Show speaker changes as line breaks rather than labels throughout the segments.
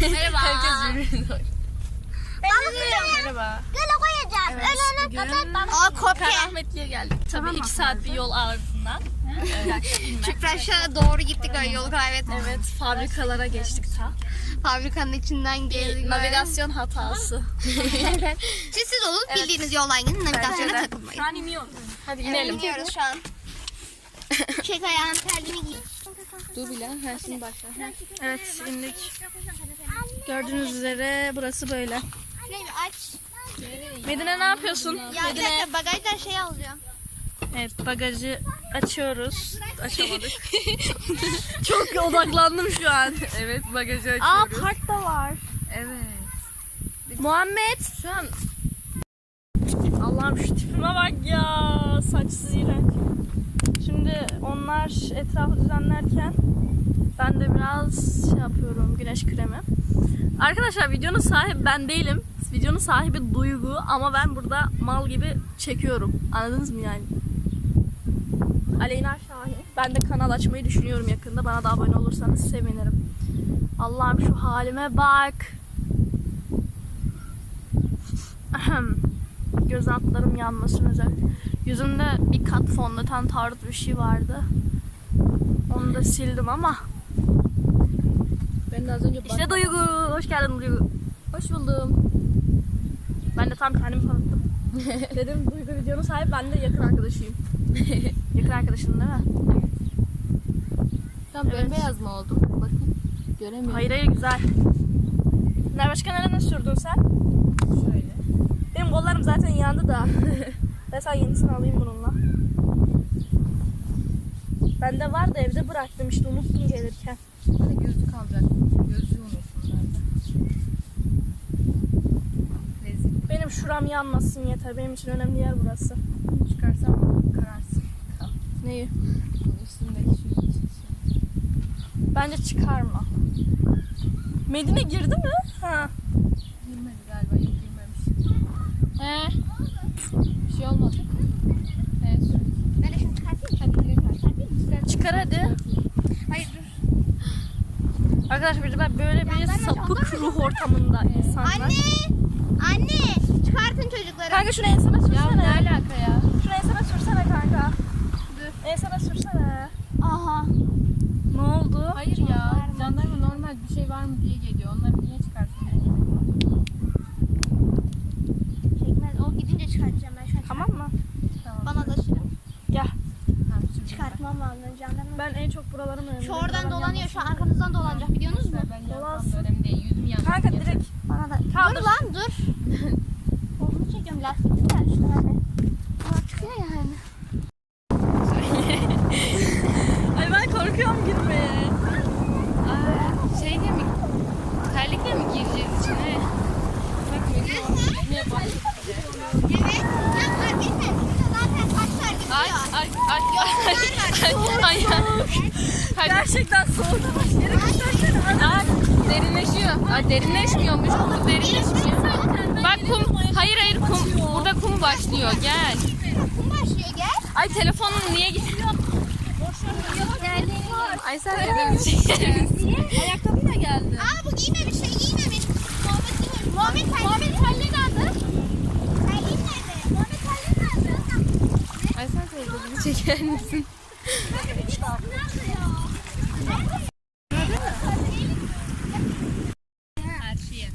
Merhaba.
Herkes birbirine oynuyor.
Merhaba.
Gel koyacağım. Önüne kapat bak.
Aa kopya. Rahmetliye geldik. Tabii iki saat bir yol ardından.
Çupraş'a doğru gittik öyle yolu kaybettik.
Evet, fabrikalara geçtik ta.
Fabrikanın içinden gezdik.
Navigasyon hatası.
Siz siz olun bildiğiniz yoldan gidin navigasyona takılmayın.
an iniyoruz. Hadi inelim.
Gidiyoruz şu an. Çek ayağın terliğini giy.
Dur bile. Ha şimdi başla.
Evet, indik. Gördüğünüz üzere burası böyle.
Bir aç.
Medine ne yapıyorsun?
Ya bir
Medine.
dakika bagajdan şey alacağım.
Evet, bagajı açıyoruz. Açamadık. Çok odaklandım şu an.
Evet bagajı
Aa,
açıyoruz.
park da var.
Evet.
Muhammed. Şu an Allah'ım şu tipime bak ya. Saçsız iğrenç. Şimdi onlar etrafı düzenlerken ben de biraz şey yapıyorum güneş kremi. Arkadaşlar videonun sahibi ben değilim. Videonun sahibi Duygu ama ben burada mal gibi çekiyorum. Anladınız mı yani? Aleyna Şahin. Ben de kanal açmayı düşünüyorum yakında. Bana da abone olursanız sevinirim. Allah'ım şu halime bak. Göz altlarım yanmasın özel. Yüzümde bir kat fondöten tarzı bir şey vardı. Onu da sildim ama.
Ben de az önce
İşte Duygu. Hoş geldin Duygu.
Hoş buldum.
Ben de tam kendimi tanıttım. Dedim Duygu videonun sahibi ben de yakın arkadaşıyım. yakın arkadaşın değil mi?
Tam
Evet.
bembeyaz mı oldum? Bakın. Göremiyorum.
Hayır hayır güzel. Ne başka nereye sürdün sen?
Şöyle.
Benim kollarım zaten yandı da. ben sana yenisini alayım bununla. Bende var da evde bıraktım işte unuttum gelirken.
Hani gözlük alacak. Gözlüğü unuttum zaten. Rezil.
Benim şuram yanmasın yeter. Benim için önemli yer burası.
Çıkarsam kararsın.
Neyi?
Üstündeki şu şey.
Bence çıkarma. Medine girdi mi? Ha.
Girmedi galiba. Yok girmemiş.
He.
Bir şey olmadı. He.
Ben de şunu çıkartayım.
Hadi gidelim. Çıkar.
Çıkar hadi. Arkadaşlar bir de ben böyle bir sapık ruh ortamında insanlar.
Anne! Anne! Çıkartın çocukları.
Kanka şunu enseme
Ya
sürsene.
ne alaka ya?
Şunu enseme sürsene kanka. Dur. Enseme sürsene.
Aha.
Ne oldu?
Hayır ya. Jandarma normal bir şey var mı diye geliyor. Onları niye çıkarsın?
Çekmez. O gidince çıkartacağım ben şu an.
Tamam mı?
Tamam.
Bana da şirin.
Gel.
Tamam, sürdüm
Çıkartmam lazım. Jandarma.
Ben en çok buralarım önemli.
Şu oradan dolanıyor. Şu arkanızdan dolanacak biliyorsunuz mu?
Dolansın. Kanka direkt.
Bana da.
Kaldır.
Dur lan dur. Kolunu çekiyorum. Lastik ya işte hani. Ama çıkıyor yani.
Ay ben korkuyorum girmeye.
Aa, şey diye mi? Terlikle mi gireceğiz içine? Bak ne yapalım?
Evet. Ya fark etmez. Zaten saçlar
Ay
gidiyor.
ay ay ay ay ay
Gerçekten soğuk. Yere göstersene.
ay derinleşiyor. Ay derinleşmiyormuş. Bu derinleşmiyor. Bak kum. Hayır hayır kum. Burada kum başlıyor. Gel.
Kum başlıyor gel.
Ay telefonun niye gidiyor? Ay sen evde mi çekiyorsun?
Ayakkabıyla geldi.
Aa bu giymemiş şey giymemiş. Muhammed giymemiş. Muhammed terliği. Muhammed terliği nerede? Terliğin nerede? Muhammed terliği nerede?
Ay sen teyze bizi çeker misin?
Nerede ya?
Her şeye.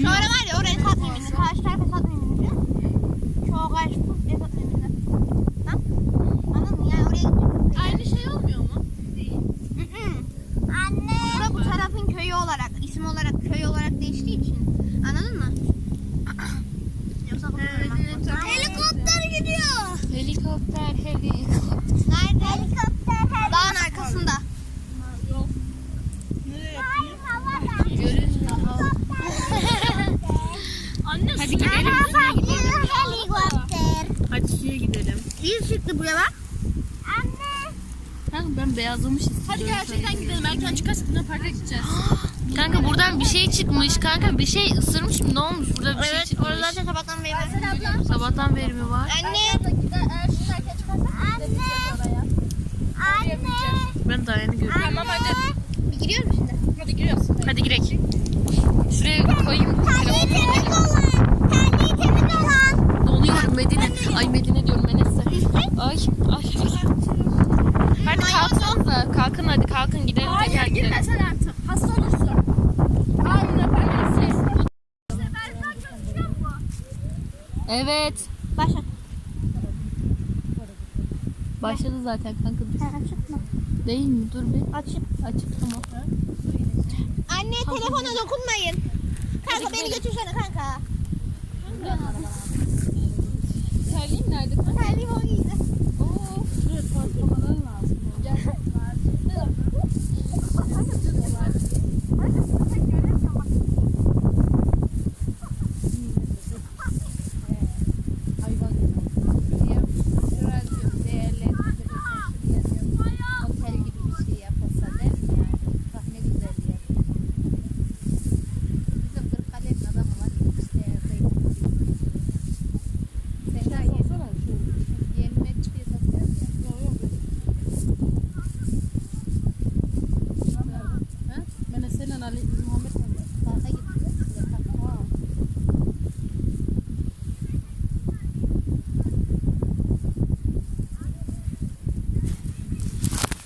Şu ara var ya oraya sat mimini. Karşı tarafa sat mimini. Şu o karşı tarafa sat mimini. Ha? Anladın mı? Yani oraya gidecek.
Aynı şey olmuyor mu?
Anne. Bura bu olarak, isim olarak, köy olarak değiştiği için. Anladın mı? Yoksa Helikopter gidiyor.
Helikopter helikopter.
Nerede? Helikopter. Dağın arkasında.
Görünmüyor.
Anne
Hadi gidelim.
Helikopter.
Hadi suya gidelim.
İyi çıktı buraya bak.
Kanka ben beyazlamış
Hadi gerçekten gidelim. Erken çıkarsak buna parka gideceğiz.
Kanka buradan bir şey çıkmış. Kanka bir şey ısırmış mı? Ne olmuş? Burada bir şey çıkmış.
oralarda sabahtan beri var.
Sabahtan beri mi var?
Anne. Anne.
Ben Dayan'ı görüyorum.
Tamam hadi.
Bir giriyor musun şimdi?
Hadi giriyoruz.
Hadi girek. Şuraya koyayım. Terliği temiz
olan. Terliği temiz olan.
Donuyorum Medine. Ay Medine diyorum Enes'e. Ay ay.
Hadi kalksanıza.
Kalkın hadi kalkın gidelim.
Hayır
tekrar gidelim.
girme sen artık. Hasta olursun.
Evet.
Başla.
Başladı zaten kanka.
Ha, açık mı?
Değil mi? Dur bir.
Açık.
Açık tamam.
Anne telefona dokunmayın. Kanka beni götürsene kanka.
Terliğim nerede kanka?
Terliğim o giydi.
Otel gibi bir şey yapılsa der mi yani? Bak ne güzel yer. Bizim Kırıkkale'nin adamı var. İşte kayıt. Sen daha yeni, yeni metçiye satıyorsun ya. Ha?
Ben senin Ali Muhammed
Parka gittiniz. Yatak.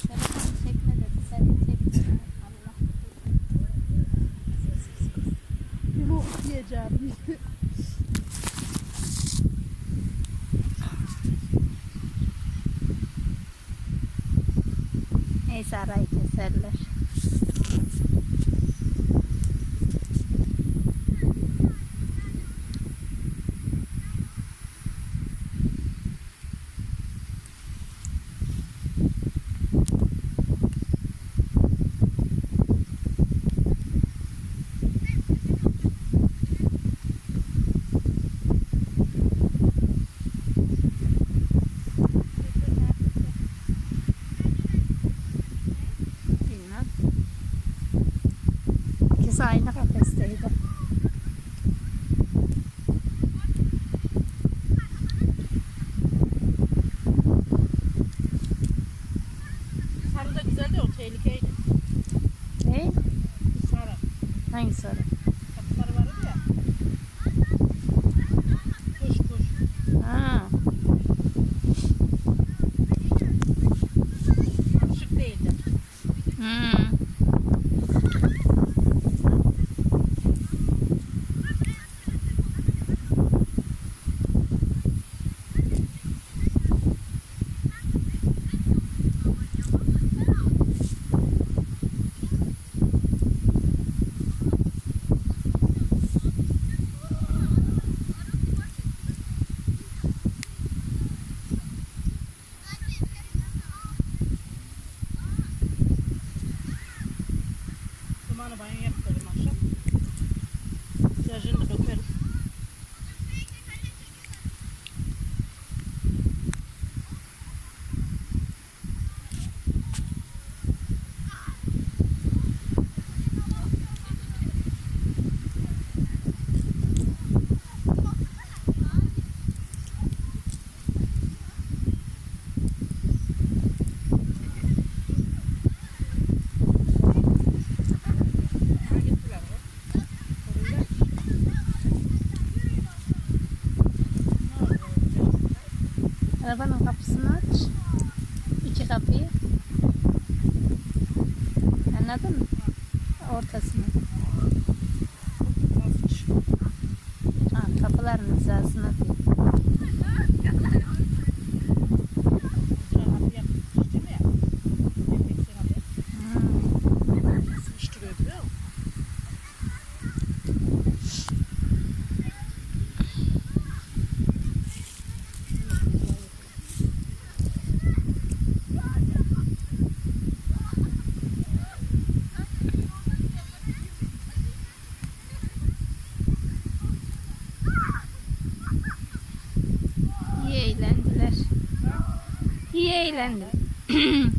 Telefonu çekme dedi. Sen çekme. Allah. Neyse arayı keserler. Arabanın kapısını aç. İki kapıyı. Anladın mı? Ortasını. Ha, kapıların hizasına değil.
Sıra abi yapmış değil mi ya? Enfeksiyon abi.
Hmm.
Sıkıştırıyor biliyor musun?
İyi eğlendiler. İyi. Hı.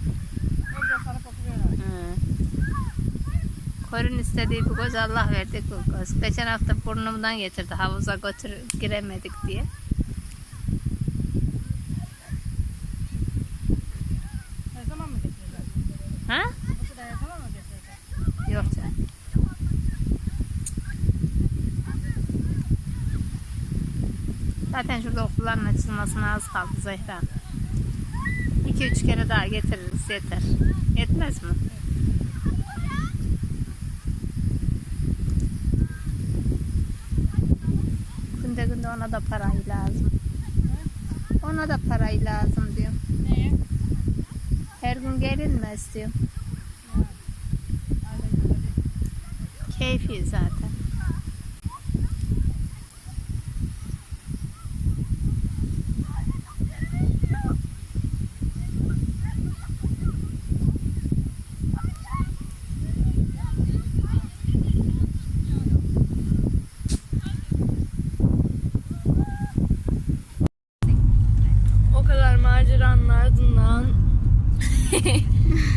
Korun istediği bu göz Allah verdi bu göz. Geçen hafta burnumdan getirdi havuza götür giremedik diye.
Her zaman mı getirirler?
Ha?
Bu da her zaman mı getirirler?
Yok canım. Zaten şurada okulların açılmasına az kaldı Zehra. İki üç kere daha getiririz yeter. Yetmez mi? Günde günde ona da parayı lazım. Ona da parayı lazım diyor.
Neye?
Her gün gelinmez diyor. Keyfi zaten.
O kadar maceranın ardından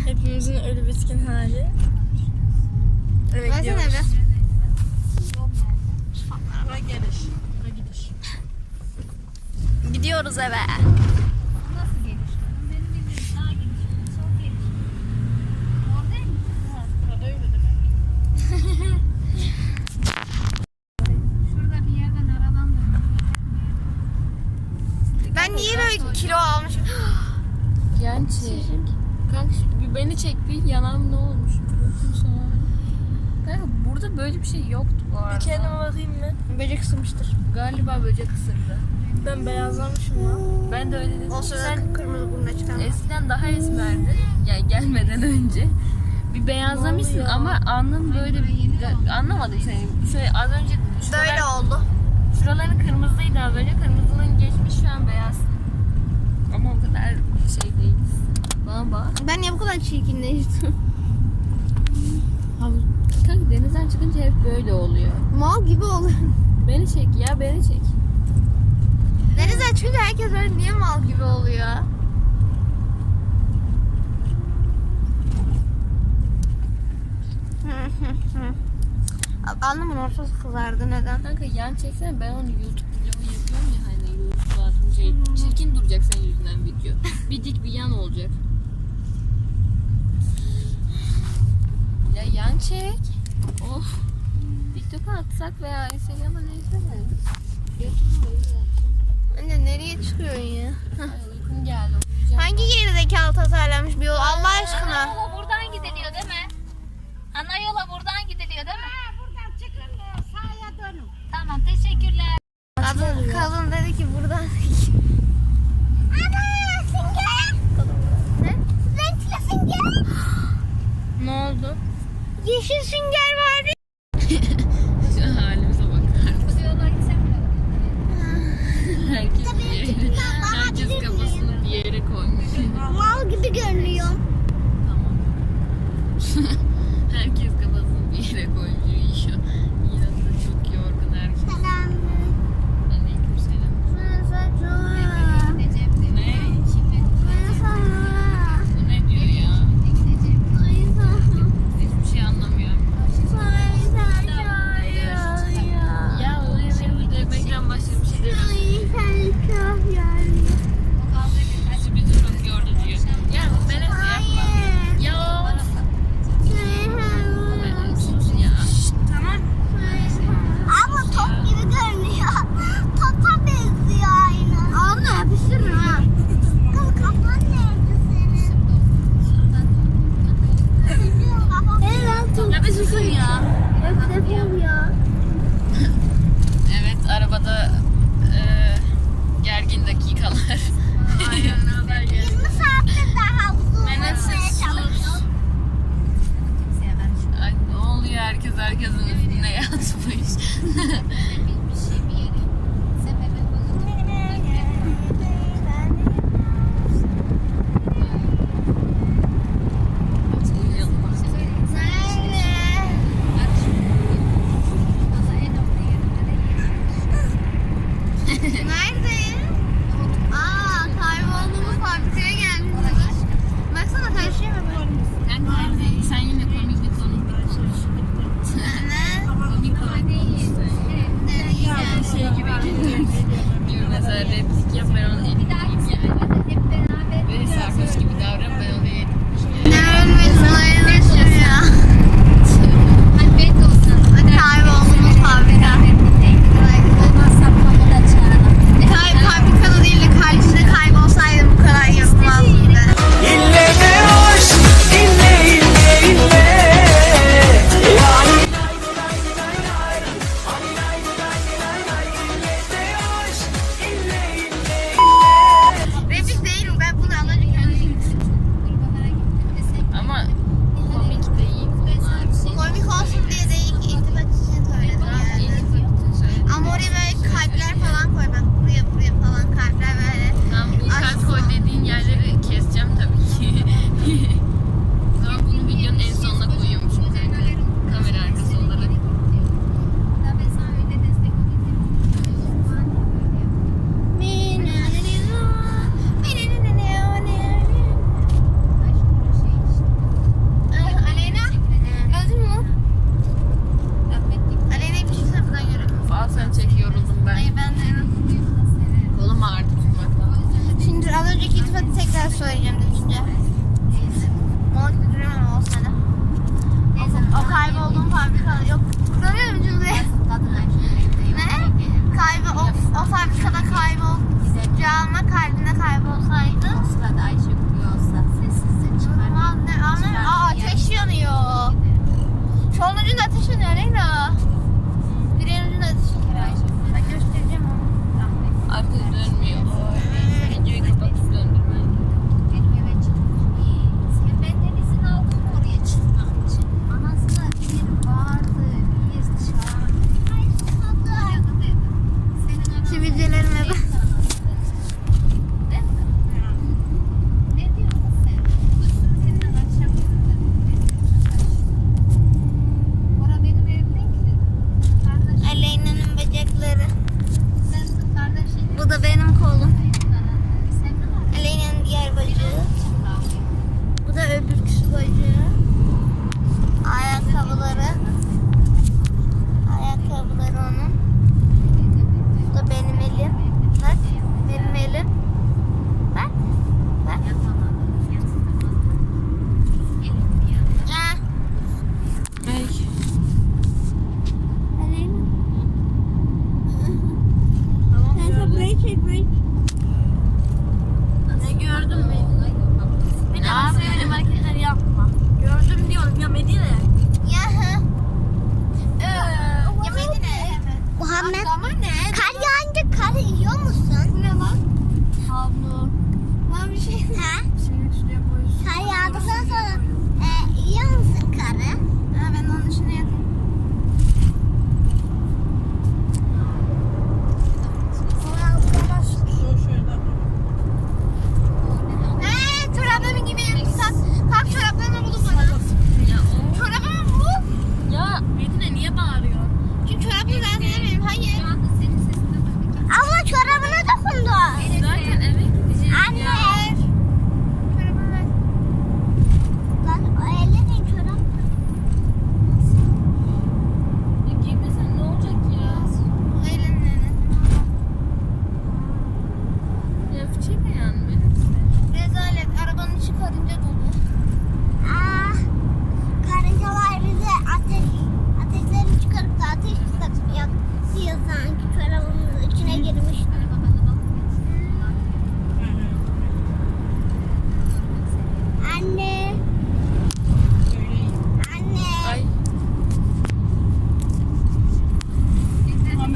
hepimizin ölü bitkin hali. Evet
Versene
gidiyoruz.
be.
Ve geliş. Ve gidiş. Gidiyoruz eve.
Nasıl geliş? Benim bildiğim daha geliş. Çok geliş. Orada mı?
Öyle demek.
Şurada bir yerden aradan Ben niye böyle kilo almışım?
Kanka bir beni çek bir yanağım ne olmuş? Kanka burada böyle bir şey yoktu bu
Bir
arada.
kendime bakayım mı? Böcek ısırmıştır.
Galiba böcek ısırdı.
Ben beyazlamışım lan.
Ben de öyle dedim.
O
Sen
sırada kırmızı burnuna çıkan.
eskiden daha esmerdin. Yani gelmeden önce. Bir beyazlamışsın
oluyor?
ama alnın böyle bir... Anlamadım seni. Şöyle az önce şuralar,
Böyle oldu.
şuraların kırmızıydı az önce. Kırmızılığın geçmiş şu an beyaz. Ama o kadar şey değiliz. Bana bak.
Ben niye bu kadar çirkinleştim?
Havuz. Kanka denizden çıkınca hep böyle oluyor.
Mal gibi oluyor.
Beni çek ya beni çek.
Denize çıkınca herkes böyle niye mal gibi oluyor? Anlamın ortası kızardı neden?
Kanka yan çeksene ben onu YouTube vlogu yapıyorum ya hani YouTube'a attığım şey. Çirkin duracak senin yüzünden video. bir dik bir yan olacak. Ya yan çek. Of. TikTok'a atsak veya Instagram'a neyse de. YouTube'a.
Anne nereye çıkıyorsun ya?
Uykum geldi. uyuyacağım.
Hangi gerizekalı tasarlamış bir yol Allah aşkına?
yola buradan gidiliyor değil mi? Ana yola buradan gidiliyor değil mi? buradan çıkın sağa dönün. Tamam teşekkürler.
Kadın, kadın dedi ki buradan. Ana sünger. Ne? Renkli sünger.
Ne oldu?
Yeşil sünger vardı.
Şu halimize bakar.
Bu yola gitsem bile
Herkes bir yere, herkes kafasını